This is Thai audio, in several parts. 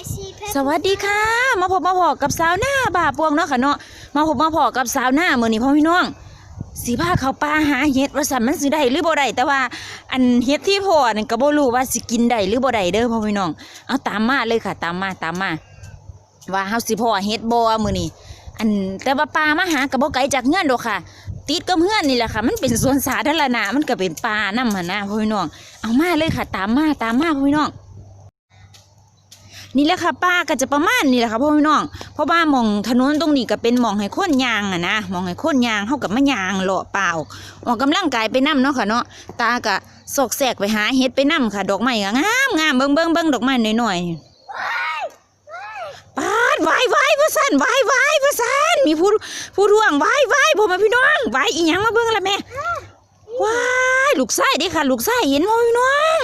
I see pepper. สวัสดีค่ะ มาพบมาพอกับสาวหน้าบ่าปวงเนาะค่ะเนาะมาพบมาพอกับสาวหน้ามื้อนี้พ่อพี่น้องสีผ้าเขาป่าหาเห็ดว่าสันมันสิได้หรือบ่ได้แต่ว่าอันเห็ดที่พ่อนั่นก็บ่รู้ว่าสิกินได้หรือบ่ได้เด้อพ่อพี่น้องเอาตามมาเลยค่ะ ตามมาตามมา ว่าเฮาสิพ่อเห็ดบ่มื้อนี้อันแต่ว่าป่ามาหาก็บ่ไกลจากเฮือนดอกค่ะ ติดกับเฮือนนี่แหละค่ะ มันเป็นสวนสาธารณะมันก็เป็นป่านำหั่นนะพ่อพี่น้องเอามาเลยค่ะ ตามมาตามมาพ่อพี่น้อง นี่แหละค่ะป้าก็จะประมาณนี่แหละค่ะพ่อพี่น้องเพราะว่ามองถนนตรงนี้ก็เป็นมองให้คนยางอะนะมองให้คนยางเท่ากับมะยางเลาะเปล่าออกกำลังกายไปนํเนาะค่ะเนาะตาก็สกแสกไปหาเฮ็ดไปนํค่ะ ดอกไม้ก็งามงามเบิ่งเบิ่งเบิ่งดอกไม้หน้อยๆปาดวายวายพ่อสันวายวายพ่อสันมีผู้ผู้ท่วงวายวายพ่อม่พี่น้องวายอีหยังมาเบิ่งละแม่ว้ายลูกไส้ด้ค่ะ ลูกไส้เห็นพ่อพี่น้อง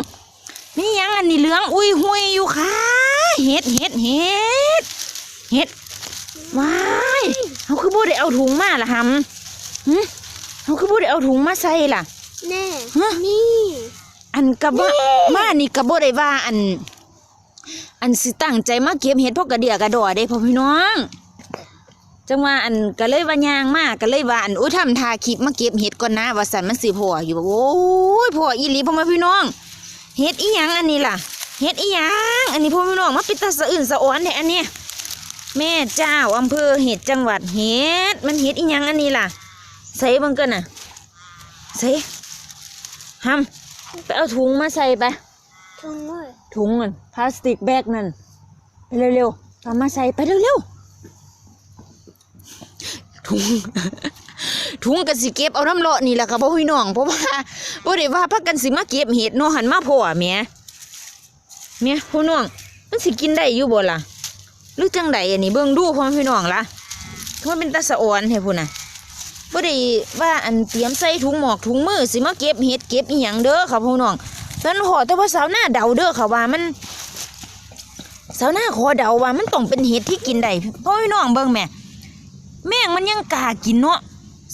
นี่ยังอันนี้เหลืองอุ้ยหุยอยู่ค่ะ เห็ดเห็ดเห็ดเห็ดว้ายเขาคือบ่ได้เอาถุงมาล่ะหำหึเขาคือบ่ได้เอาถุงมาใส่ล่ะแน่ฮะนี่ อันกะบ่มานี่กะบ่ได้ว่าอัน อันสิตั้งใจมาเก็บเห็ดพวกกระเดียกระดอเด้พ่อพี่น้องจังว่าอันก็เลยว่ายางมากก็เลยว่าอันอุ้ยทำทาคลิปมาเก็บเห็ดก่อนนะว่าสันมันสิพออยู่บอกโอ้ยพออีหลีพ่อแม่พี่น้องเฮ็ดอีหยังอันนี้ล่ะ เฮ็ดอีหยังอันนี้พ่อพี่น้องมาปิดตาสะอื่นสะอ้อนแท้อันเนี้ยแม่เจ้าอำเภอเฮ็ดจังหวัดเฮ็ดมันเฮ็ดอีหยังอันนี้ล่ะใส่เบิ่งกันน่ะใส่หำไปเอาถุงมาใส่ไปถุงเลยถุงนั่นพลาสติกแบกนั่นไปเร็วๆเอามาใส่ไปเร็วๆถุงถุงกันสิเก็บเอาน้ำเลาะนี่แหละค่ะพ่อพี่น้องเพราะว่าบ่ได้ว่าพักกันสิมาเก็บเห็ดเนาะหันมาพ่อแหม่ แหม่ยพี่น้องมันสิกินได้อยู่บ่ล่ะหรือจังใดอันนี้เบิ่งดูพ่อพี่น้องล่ะมันเป็นตาสะอ่อนแท้พุ่นน่ะบ่ได้ว่าอันเตรียมใส่ถุงหมอกถุงมือสิมาเก็บเห็ดเก็บอีหยังเด้อค่ะพี่น้องตอนขอแต่ว่าสาวหน้าเดาเด้อค่ะว่ามันสาวหน้าขอเดาว่ามันต้องเป็นเห็ดที่กินได้พ่อพี่น้องเบิ่งแม่แม่งมันยังกล้ากินเนาะ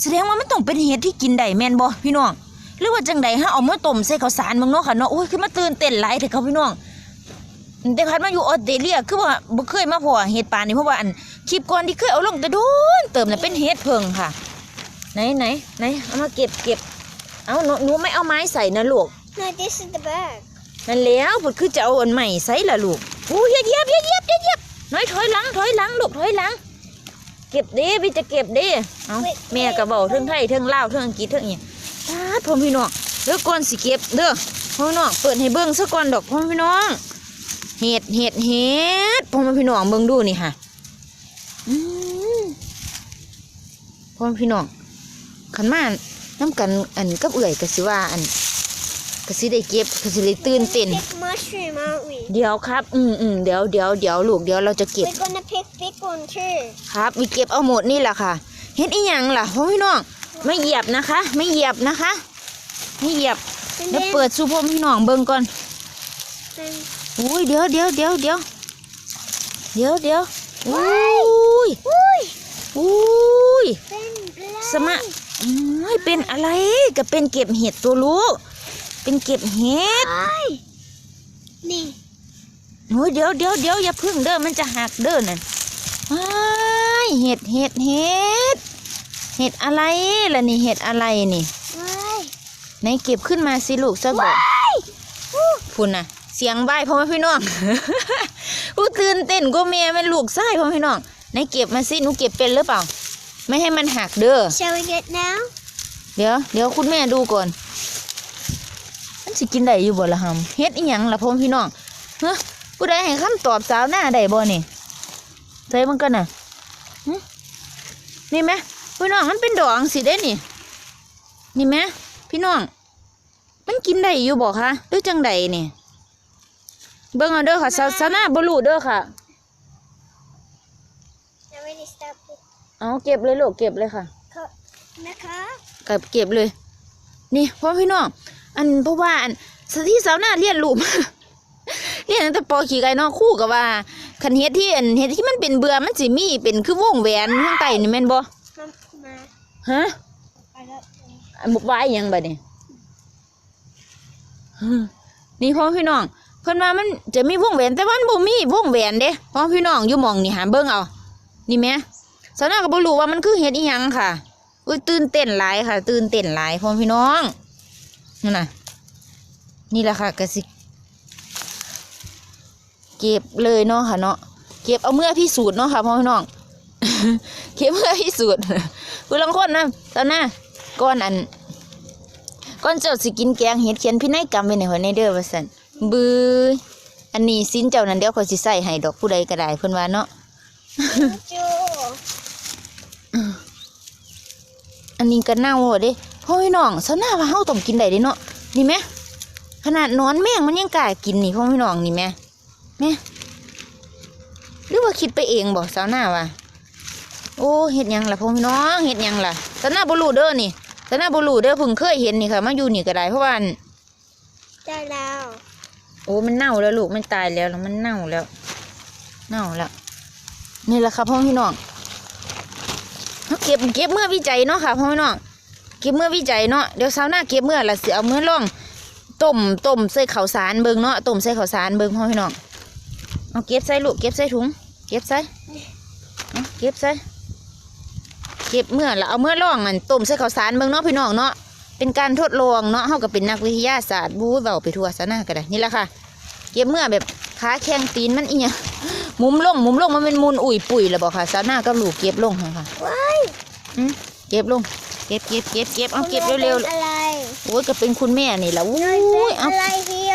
แสดงว่ามันต้องเป็นเห็ดที่กินได้แม่นบ่พี่น้องหรือว่าจังใดฮะเอามาต้มใส่ข้าวสารเบิ่งเนาะค่ะเนาะโอ้ยคือมาตื่นเต้นหลายเถอะครับพี่น้อง แต่พัดมาอยู่ออสเตรเลียคือว่าบ่เคยมาพอเห็ดปานนี้เพราะว่าอันคลิปก่อนที่เคยเอาลงแต่โดนเติมน่ะเป็นเห็ดเพิงค่ะ ไหนไหนไหนเอามาเก็บเก็บเอาหนูหนูไม่เอาไม้ใส่นะลูก No this is the bag นั่นแล้วเพิ่นคือจะเอาอันใหม่ใส่ละลูกโอ้ยเหยียบเหยียบเหยียบเหยียบเหยียบน้อยถอยหลังถอยหลังลูกถอยหลัง เก็บเด้พี่จะเก็บเด้เอาแม่ก็เว้าเทิงไทยเทิงลาวเทิงอังกฤษเทิงอีหยังตาดพ่อพี่น้องเด้อก่อนสิเก็บเด้อพ่อพี่น้องเปิดให้เบิ่งซะก่อนดอกพ่อพี่น้อง เห็ดเห็ดเห็ดพ่อพี่น้องเบิ่งดูนี่ค่ะอืมพ่อพี่น้องขันมาน้ำกันอันกับเอื่อยก็สิว่าอันก็สิได้เก็บก็สิได้ตื่นเต้น pick mushroom aren't we เดี๋ยวครับ อืมอืมเดี๋ยวเดี๋ยวเดี๋ยวลูกเดี๋ยวเราจะเก็บ we're gonna pick big one too ครับ มีเก็บเอาหมดนี่แหละค่ะเห็นอีหยังล่ะพ่อพี่น้อง ไม่เหยียบนะคะ ไม่เหยียบนะคะ ไม่เหยียบ and เดี๋ยว then เปิดซูพ่อพี่น้องเบิ่งก่อน then อุ้ยเดี๋ยวเดี๋ยวเดี๋ยวเดี๋ยวเดี๋ยวเดี๋ยวอุ้ยอุ้ยอุ้ยเป็นสมะอุ้ยเป็นอะไรก็เป็นเก็บเห็ดตัวลูกเป็นเก็บเห็ดไอ้นี่โอ้ยเดี๋ยวเดี๋ยวเดี๋ยวอย่าพึ่งเด้อมันจะหักเด้อนั่นว้ายเห็ดเห็ดเห็ดเห็ดอะไรล่ะนี่เห็ดอะไรนี่ไอ้ไหนเก็บขึ้นมาสิลูกสักบอกพุ่นน่ะ เสียงใบายพ่อแม่พี่น้องอู้ตื่นเต้นก็เมียมันลูกไส้พ่อแม่พี่น้องไหนเก็บมาสิหนูเก็บเป็นหรือเปล่า ไม่ให้มันหักเด้อ shall we get now เดี๋ยวเดี๋ยวคุณแม่ดูก่อน มันสิกินได้อยู่บ่ละหำเฮ็ดอีหยังล่ะพ่อแม่พี่น้องเฮ้ผู้ใดให้คำตอบสาวหน้าได้บ่นี่ใส่มันกันน่ะหึนี่ไหมพี่น้องมันเป็นดอกสิเด้นี่ นี่ไหมพี่น้อง มันกินได้อยู่บ่คะหรือจังใดนี่ เบิ่งเอาเด้อค่ะสาวสาวหน้าบ่รู้เด้อค่ะ I already stopped it เอาเก็บเลยลูกเก็บเลยค่ะนะคะเก็บเก็บเลย นี่พ่อพี่น้องอันเพราะว่าอันสที่สาวหน้าเรียนรูปเรียนตั้งแต่ปอขี่ไก่เนอกคู่กับว่าคันเฮ็ดที่อันเฮ็ดที่มันเป็นเบื่อมันสิมีเป็นคือวงแหวนข้างใต้นี่แม่นบ่มามาฮะไปแล้วอันบุกไว้หยังบัดนี้ฮึนี่พ่อพี่น้อง เพิ่นว่ามันจะมีวงแหวนแต่ว่ามันบ่มีวงแหวนเด้พ่อพี่น้องอยู่หมองนี่หาเบิ่งเอา นี่แหม่สาวนาก็บ่รู้ว่ามันคือเฮ็ดอีหยังค่ะอุ้ยตื่นเต้นหลายค่ะ ตื่นเต้นหลายพ่อพี่น้องนั่นน่ะนี่แหละค่ะก็สิเก็บเลยเนาะค่ะเนาะเก็บเอาเมื่อพิสูจน์เนาะค่ะพ่อพี่น้องเก็บเมื่อพิสูจน์ผู้ลังคนนะตอนหน้าก่อนอันก่อนเจ้าสิกินแกงเห็ดเขียนพินัยกรรมไว้ในหัวในเด้อว่าซั่น บือ อันนี้สิ้นเจ้านั้นเดี๋ยวขอยสิใส่ให้ดอกผู้ใดก็ได้เพิ่นว่าเนาะ จูอันนี้ก็เน่าเด้พ่อพี่น้องซะหน้าว่าเฮาต้องกินได้เด้เนาะนี่แหมขนาดนอนแมงมันยังกล้ากินนี่พ่อพี่น้องนี่แหมแม่หรือว่าคิดไปเองบ่สาวหน้าว่าโอ้เฮ็ดหยังล่ะพ่อพี่น้องเฮ็ดหยังล่ะสาวหน้าบ่รู้เด้อนี่สาวหน้าบ่รู้เด้อเพิ่งเคยเห็นนี่ค่ะมาอยู่นี่ก็ได้เพราะว่าอัน ได้แล้ว โอ้มันเน่าแล้วลูกมันตายแล้วแล้วมันเน่าแล้ว เน่าแล้ว นี่แหละค่ะพ่อพี่น้องเก็บเก็บเมื่อวิจัยเนาะค่ะพ่อพี่น้องเก็บเมื่อวิจัยเนาะเดี๋ยวเช้าวหน้าเก็บเมื่อละเสียเอาเมื่อล่องต้มต้มใส่ข้าวสารเบิงเนาะต้มใส่ข้าวสารเบิงพ่อพี่น้องเอาเก็บใส่ลูกเก็บใส่ถุง เก็บใส่เก็บใส่เก็บเมื่อละเอาเมื่อล่องมันต้มใส่ข้าวสารเบิงเนาะพี่น้องเนาะ เป็นการทดลองเนาะเฮาก็เป็นนักวิทยาศาสตร์บู๊เบาไปทั่วซะหน้าก็ได้นี่แหละค่ะ เก็บเมื่อแบบขาแข้งตีนมันอีหยังมุมลงมุมลงมันเป็นมูลอุ่ยปุ๋ยแล้วบอกค่ะซาหน้าก็ลูกเก็บลงค่ะค่ะว้ายอืมเก็บลงเก็บเก็บเก็บเก็บเอาเก็บเร็วๆอะไรๆโอ้ยก็เป็นคุณแม่นี่แหละโอ้น้อยเป็นยเอาอะไรเฮีย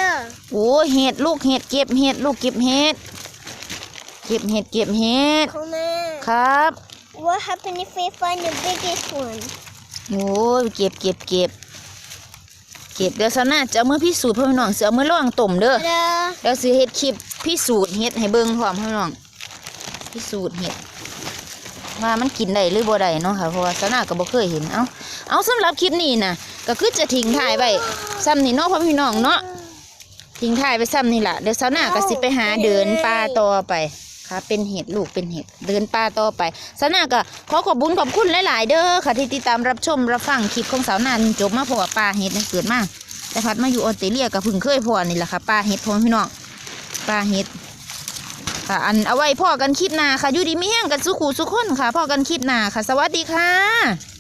โอ้ยเห็ดลูกเห็ดเก็บเห็ดลูกเก็บเห็ดเก็บเห็ดเก็บเห็ดคุณแม่ครับ What happened if we find the biggest one โอ้ยเก็บเก็บเก็บเก็บเดี๋ยวซาหน้าจะเอามื่อพิสูจน์พ่อพี่น้องเสือเอามื่อล่องต้มเด้อเด้อเดี๋ยวสิเฮ็ดคลิปพิสูจน์เฮ็ดให้เบิ่งพร้อมพี่น้องพิสูจน์เฮ็ดว่ามันกินได้หรือบ่ได้เนาะค่ะเพราะว่าสนาก็บ่เคยเห็นเอาเอาสำหรับคลิปนี้น่ะก็คือจะทิ้งท้ายไว้ซ้ำนี่เนาะพ่อพี่น้องเนาะทิ้งท้ายไว้ซ้ำนี่ล่ะเดี๋ยวสนาก็สิไปหาเดินป่าต่อไปค่ะ เป็นเห็ดลูกเป็นเห็ดเดินป่าต่อไปสนาก็ขอขอบคุญขอบคุณหลายๆเด้อค่ะที่ติดตามรับชมรับฟังคลิปของสาวนาจนจบมาพอป่าเห็ดนั่นเกิดมาแต่พัดมาอยู่ออสเตรเลียกับพึ่งเคยพอนี่แหละค่ะป่าเห็ดพ่อพี่น้องปลาเห็ดค่ะอันเอาไว้พ่อกันคลิปหน้าค่ะอยู่ดีไม่แห้งกันสุขูสุขคนค่ะพ่อกันคลิปหน้าค่ะ สวัสดีค่ะ